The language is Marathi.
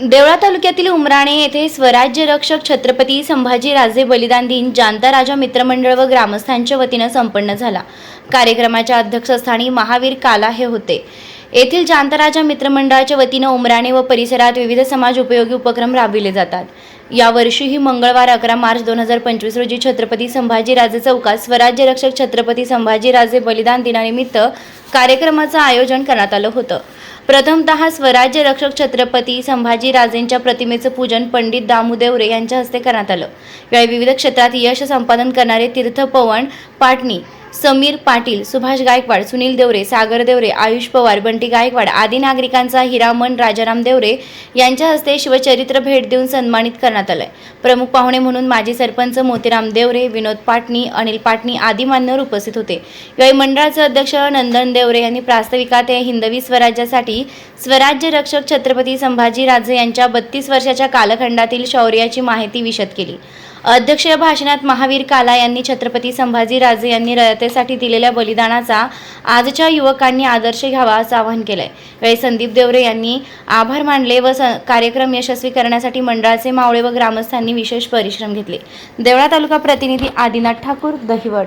देवळा तालुक्यातील उमराणे येथे स्वराज्य रक्षक छत्रपती संभाजीराजे बलिदान दिन जानता राजा मित्रमंडळ व ग्रामस्थांच्या वतीनं संपन्न झाला. कार्यक्रमाच्या अध्यक्षस्थानी महावीर काला हे होते. येथील जांतराच्या मित्रमंडळाच्या वतीनं उमराणे व परिसरात विविध समाज उपयोगी उपक्रम राबविले जातात. यावर्षीही मंगळवार अकरा मार्च दोन हजार पंचवीस रोजी छत्रपती संभाजीराजे चौकात स्वराज्य रक्षक छत्रपती संभाजीराजे बलिदान दिनानिमित्त कार्यक्रमाचं आयोजन करण्यात आलं होतं. प्रथमतः स्वराज्य रक्षक छत्रपती संभाजीराजेंच्या प्रतिमेचं पूजन पंडित दामुदेवरे यांच्या हस्ते करण्यात आलं. यावेळी विविध क्षेत्रात यश संपादन करणारे तीर्थ पवन पाटणी समीर पाटील सुभाष गायकवाड सुनील देवरे सागर देवरे आयुष पवार बंटी गायकवाड आदी नागरिकांचा हिरामन राजाराम देवरे यांच्या हस्ते शिवचरित्र भेट देऊन सन्मानित करण्यात आलंय. प्रमुख पाहुणे म्हणून माजी सरपंच मोतीराम देवरे विनोद पाटणी अनिल पाटणी आदी मान्यवर उपस्थित होते. यावेळी मंडळाचे अध्यक्ष नंदन देवरे यांनी प्रास्ताविकात या हिंदवी स्वराज्यासाठी स्वराज्य रक्षक छत्रपती संभाजीराजे यांच्या बत्तीस वर्षाच्या कालखंडातील शौर्याची माहिती विशद केली. अध्यक्षीय भाषणात महावीर काला यांनी छत्रपती संभाजीराजे यांनी रयतेसाठी दिलेल्या बलिदानाचा आजच्या युवकांनी आदर्श घ्यावा असं आवाहन केलंय. यावेळी संदीप देवरे यांनी आभार मानले व स- कार्यक्रम यशस्वी करण्यासाठी मंडळाचे मावळे व ग्रामस्थांनी विशेष परिश्रम घेतले. देवळा तालुका प्रतिनिधी आदिनाथ ठाकूर दहिवड.